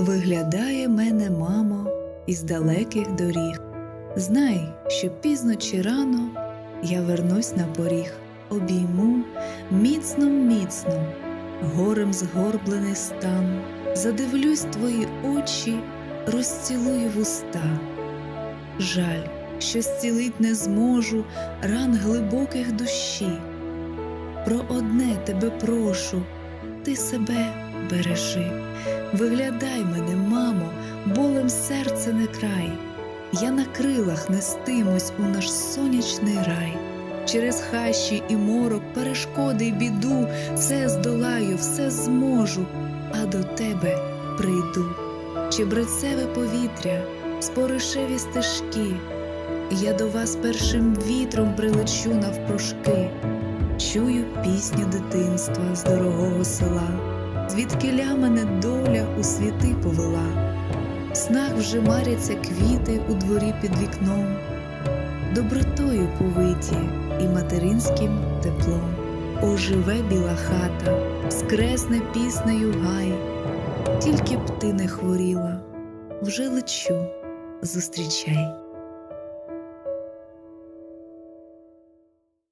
Виглядає мене, мамо, із далеких доріг. Знай, що пізно чи рано я вернусь на поріг, обійму міцно, міцно, горем згорблений стан, задивлюсь твої очі, розцілую вуста. Жаль, що зцілить не зможу ран глибоких душі. Про одне тебе прошу, ти себе бережи. Виглядай мене, мамо, болем серце не край. Я на крилах нестимусь у наш сонячний рай. Через хащі і морок, перешкоди й біду, все здолаю, все зможу, а до тебе прийду. Чебрецеве повітря, споришеві стежки. Я до вас першим вітром прилечу навпрошки. Чую пісню дитинства з дорогого села, звідкиля мене доля у світи повела. В снах вже маряться квіти у дворі під вікном, добротою повиті і материнським теплом. Оживе біла хата, скресне піснею гай, тільки б ти не хворіла, вже лечу, зустрічай.